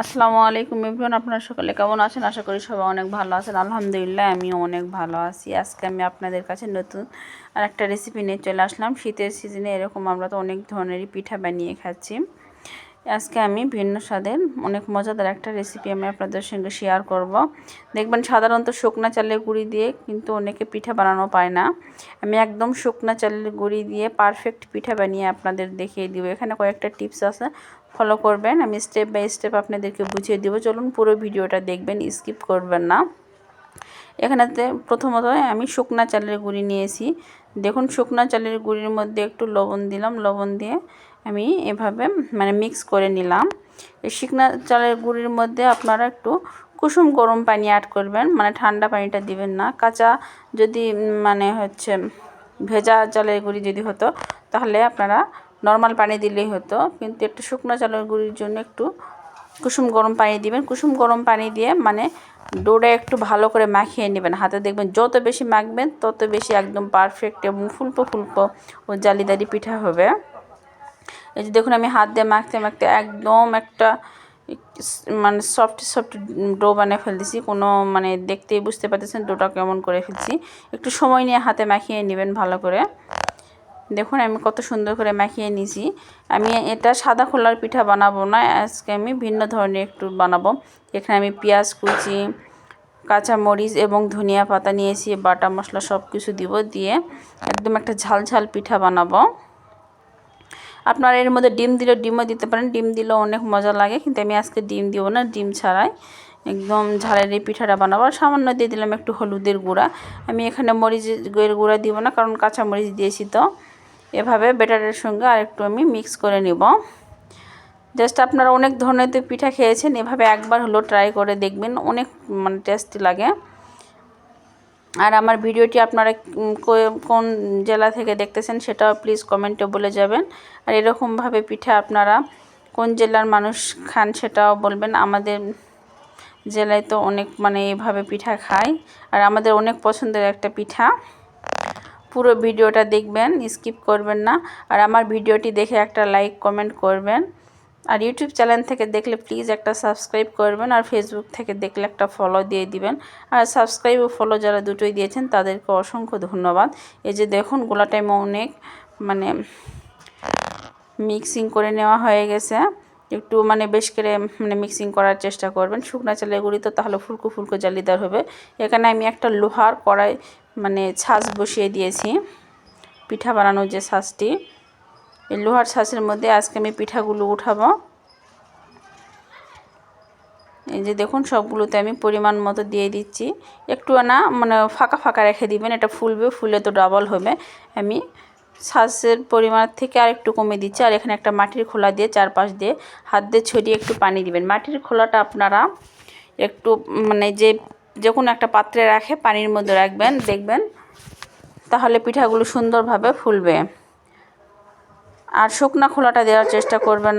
আসসালামু আলাইকুম এভরিওয়ান আপনারা সকলে কেমন আছেন? আশা করি সবাই অনেক ভালো আছেন। আলহামদুলিল্লাহ, আমিও অনেক ভালো আছি। আজকে আমি আপনাদের কাছে নতুন আর একটা রেসিপি নিয়ে চলে আসলাম। শীতের সিজনে এরকম আমরা তো অনেক ধরনেরই পিঠা বানিয়ে খাচ্ছি। আজকে আমি ভিন্ন স্বাদের, অনেক মজাদার একটা রেসিপি আমি আপনাদের সঙ্গে শেয়ার করব। দেখবেন সাধারণত শুকনা চালের গুঁড়ি দিয়ে কিন্তু অনেকে পিঠা বানানো পায় না। আমি একদম শুকনা চালের গুঁড়ি দিয়ে পারফেক্ট পিঠা বানিয়ে আপনাদের দেখিয়ে দিব। এখানে কয়েকটা টিপস আছে। ফলো করবেন। আমি স্টেপ বাই স্টেপ আপনাদেরকে বুঝিয়ে দেবো। চলুন পুরো ভিডিওটা দেখবেন স্কিপ করবেন না। এখানেতে প্রথমত আমি শুকনা চালের গুঁড়ি নিয়েছি। দেখুন, শুকনা চালের গুঁড়ির মধ্যে একটু লবণ দিলাম। লবণ দিয়ে আমি এভাবে মানে মিক্স করে নিলাম। এই শুকনা চালের গুঁড়ির মধ্যে আপনারা একটু কুসুম গরম পানি অ্যাড করবেন। মানে ঠান্ডা পানিটা দিবেন না। কাঁচা যদি মানে হচ্ছে ভেজা চালের গুঁড়ি যদি হতো, তাহলে আপনারা নর্মাল পানি দিলেই হতো। কিন্তু একটু শুকনো চালের গুঁড়ির জন্য একটু কুসুম গরম পানি দিবেন। কুসুম গরম পানি দিয়ে মানে ডোটা একটু ভালো করে মাখিয়ে নেবেন। হাতে দেখবেন যত বেশি মাখবেন, তত বেশি একদম পারফেক্ট এবং ফুলকো ফুলকো ও জালিদারি পিঠা হবে। এই যে দেখুন, আমি হাত দিয়ে মাখতে মাখতে একদম একটা মানে সফট সফট ডো বানিয়ে ফেলতেছি। কোনো মানে দেখতেই বুঝতে পারতেছেন ডোটা কেমন করে ফেলছি। একটু সময় নিয়ে হাতে মাখিয়ে নেবেন ভালো করে। দেখুন, আমি কত সুন্দর করে মাখিয়ে নিয়েছি। আমি এটা সাদা খোলার পিঠা বানাবো না, আজকে আমি ভিন্ন ধরনের একটু বানাবো। এখানে আমি পেঁয়াজ, কুচি, কাঁচামরিচ এবং ধনিয়া পাতা নিয়েছি, বাটা মশলা সব কিছু দিব দিয়ে একদম একটা ঝাল ঝাল পিঠা বানাবো। আপনারা এর মধ্যে ডিম দিলেও ডিমও দিতে পারেন, ডিম দিলেও অনেক মজা লাগে, কিন্তু আমি আজকে ডিম দিব না, ডিম ছাড়াই একদম ঝালের এই পিঠাটা বানাবো। সামান্য দিয়ে দিলাম একটু হলুদের গুঁড়া। আমি এখানে মরিচের গুঁড়া দিব না, কারণ কাঁচা মরিচ দিয়েছি তো। এভাবে বেটারের সঙ্গে আর একটু আমি মিক্স করে নিব। জাস্ট আপনারা অনেক ধরনের তো পিঠা খেয়েছেন, এভাবে একবার হলো ট্রাই করে দেখবেন, অনেক মানে টেস্টি লাগে। আর আমার ভিডিওটি আপনারা কোন জেলা থেকে দেখতেছেন সেটাও প্লিজ কমেন্টে বলে যাবেন। আর এরকমভাবে পিঠা আপনারা কোন জেলার মানুষ খান সেটাও বলবেন। আমাদের জেলায় তো অনেক মানে এভাবে পিঠা খায়। আর আমাদের অনেক পছন্দের একটা পিঠা। পুরো ভিডিওটা দেখবেন, স্কিপ করবেন না। আর আমার ভিডিওটি দেখে একটা লাইক কমেন্ট করবেন। আর ইউটিউব চ্যানেল থেকে দেখলে প্লিজ একটা সাবস্ক্রাইব করবেন আর ফেসবুক থেকে দেখলে একটা ফলো দিয়ে দিবেন। আর সাবস্ক্রাইব ও ফলো যারা দুটোই দিয়েছেন, তাদেরকে অসংখ্য ধন্যবাদ। এই যে দেখুন গোলা টাইম অনেক মানে মিক্সিং করে নেওয়া হয়ে গেছে। একটু মানে বেশ করে মানে মিক্সিং করার চেষ্টা করবেন। শুকনা চালের গুঁড়ি তো তাহলে ফুলকো ফুলকো জালিদার হবে। এখানে আমি একটা লোহার কড়াই মানে ছাঁচ বসিয়ে দিয়েছি, পিঠা বানানোর যে ছাঁচটি। এই লোহার ছাঁচের মধ্যে আজকে আমি পিঠাগুলো উঠাবো। এই যে দেখুন, সবগুলোতে আমি পরিমাণ মতো দিয়ে দিচ্ছি। একটু না মানে ফাঁকা ফাঁকা রেখে দিবেন, এটা ফুলবে, ফুলে তো ডাবল হবে। আমি শ্বাসের পরিমাণ থেকে আর একটু কমে দিচ্ছি, আর এখানে একটা মাটির খোলা দিয়ে চারপাশ দিয়ে হাত দিয়ে ছড়িয়ে একটু পানি দিবেন। মাটির খোলাটা আপনারা একটু মানে যে যে কোনো একটা পাত্রে রাখে, পানির মধ্যে রাখবেন, দেখবেন। তাহলে পিঠাগুলো সুন্দরভাবে ফুলবে। আর শুকনা খোলাটা দেওয়ার চেষ্টা করবেন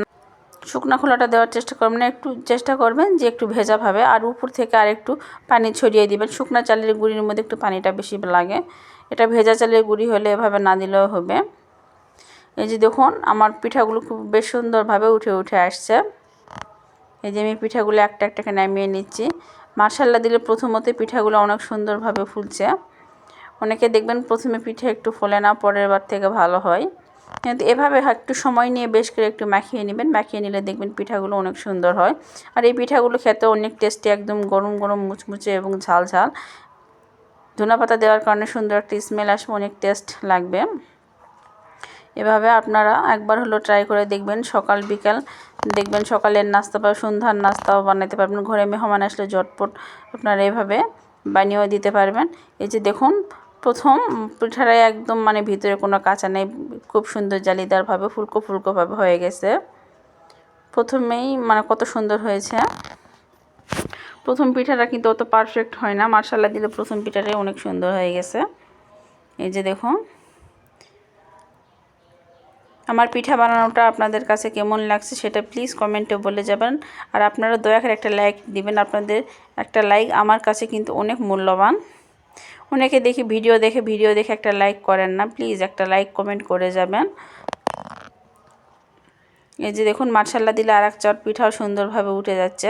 শুকনা খোলাটা দেওয়ার চেষ্টা করবেন না, একটু চেষ্টা করবেন যে একটু ভেজাভাবে আর উপর থেকে আর একটু পানি ছড়িয়ে দিবেন। শুকনা চালের গুঁড়ির মধ্যে একটু পানিটা বেশি লাগে। এটা ভেজা চালের গুঁড়ি হলে এভাবে না দিলেও হবে। এই যে দেখুন, আমার পিঠাগুলো খুব বেশ সুন্দরভাবে উঠে উঠে আসছে। এই যে আমি পিঠাগুলো একটা একটাকে নামিয়ে নিচ্ছি। মার্শাল্লা দিলে প্রথমতে পিঠাগুলো অনেক সুন্দরভাবে ফুলছে। অনেকে দেখবেন প্রথমে পিঠে একটু ফোলে না, পরের বার থেকে ভালো হয়। কিন্তু এভাবে একটু সময় নিয়ে বেশ করে একটু মাখিয়ে নেবেন। মাখিয়ে নিলে দেখবেন পিঠাগুলো অনেক সুন্দর হয়। আর এই পিঠাগুলো খেতে অনেক টেস্টি, একদম গরম গরম মুচমুচে এবং ঝাল ঝাল। ধনা পাতা দেওয়ার কারণে সুন্দর একটা স্মেল আসবে, অনেক টেস্ট লাগবে। এভাবে আপনারা একবার হলো ট্রাই করে দেখবেন সকাল, বিকাল। দেখবেন সকালের নাস্তা বা সন্ধ্যার নাস্তাও বানাতে পারবেন। ঘরে মেহমান আসলে ঝটপট আপনারা এভাবে বানিয়েও দিতে পারবেন। এই যে দেখুন, প্রথম পিঠাটাই একদম মানে ভিতরে কোনো কাঁচা নেই, খুব সুন্দর জালিদারভাবে, ফুলকো ফুলকোভাবে হয়ে গেছে। প্রথমেই মানে কত সুন্দর হয়েছে। প্রথম পিঠাটা কিন্তু অত পারফেক্ট হয় না। মার্শাল্লা দিলে প্রথম পিঠাটাই অনেক সুন্দর হয়ে গেছে। এই যে দেখুন আমার পিঠা বানানোটা আপনাদের কাছে কেমন লাগছে সেটা প্লিজ কমেন্টে বলে যাবেন। আর আপনারা দয়া করে একটা লাইক দিবেন, আপনাদের একটা লাইক আমার কাছে কিন্তু অনেক মূল্যবান। অনেকে দেখি ভিডিও দেখে ভিডিও দেখে একটা লাইক করেন না প্লিজ একটা লাইক কমেন্ট করে যাবেন। এই যে দেখুন মার্শাল্লা দিলে আর এক চট পিঠাও সুন্দরভাবে উঠে যাচ্ছে।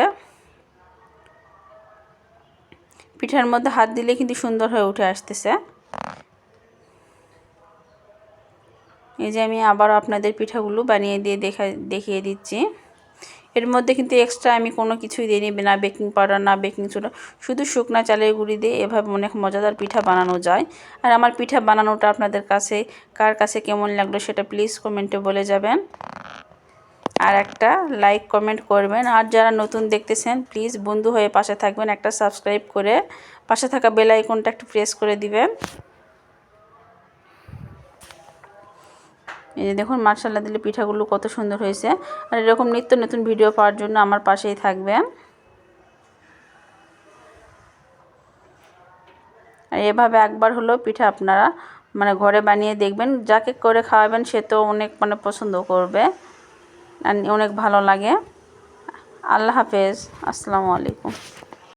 পিঠার মধ্যে হাত দিলে কিন্তু সুন্দর হয়ে উঠে আসতেছে। এই যে আমি আবারও আপনাদের পিঠাগুলো বানিয়ে দিয়ে দেখা, দেখিয়ে দিচ্ছি। এর মধ্যে কিন্তু এক্সট্রা আমি কোনো কিছুই দিইনি না বেকিং পাউডার না বেকিং সোডা শুধু শুকনা চালের গুঁড়ি দিয়ে এভাবে অনেক মজাদার পিঠা বানানো যায়। আর আমার পিঠা বানানোটা আপনাদের কাছে, কার কাছে কেমন লাগল সেটা প্লিজ কমেন্টে বলে যাবেন। আর একটা লাইক কমেন্ট করবেন। আর যারা নতুন দেখতেছেন প্লিজ বন্ধু হয়ে পাশে থাকবেন, একটা সাবস্ক্রাইব করে পাশে থাকা বেল আইকনটা একটু প্রেস করে দিবেন। এই যে দেখুন মার্শাল্লা দিলে পিঠাগুলো কত সুন্দর হয়েছে। আর এরকম নিত্য নতুন ভিডিও পাওয়ার জন্য আমার পাশেই থাকবেন আর এভাবে একবার হলো পিঠা আপনারা মানে ঘরে বানিয়ে দেখবেন, যাকে করে খাওয়াবেন সে তো অনেক মানে পছন্দ করবে। অনেক ভালো লাগে। আল্লাহ হাফেজ। আসসালামু আলাইকুম।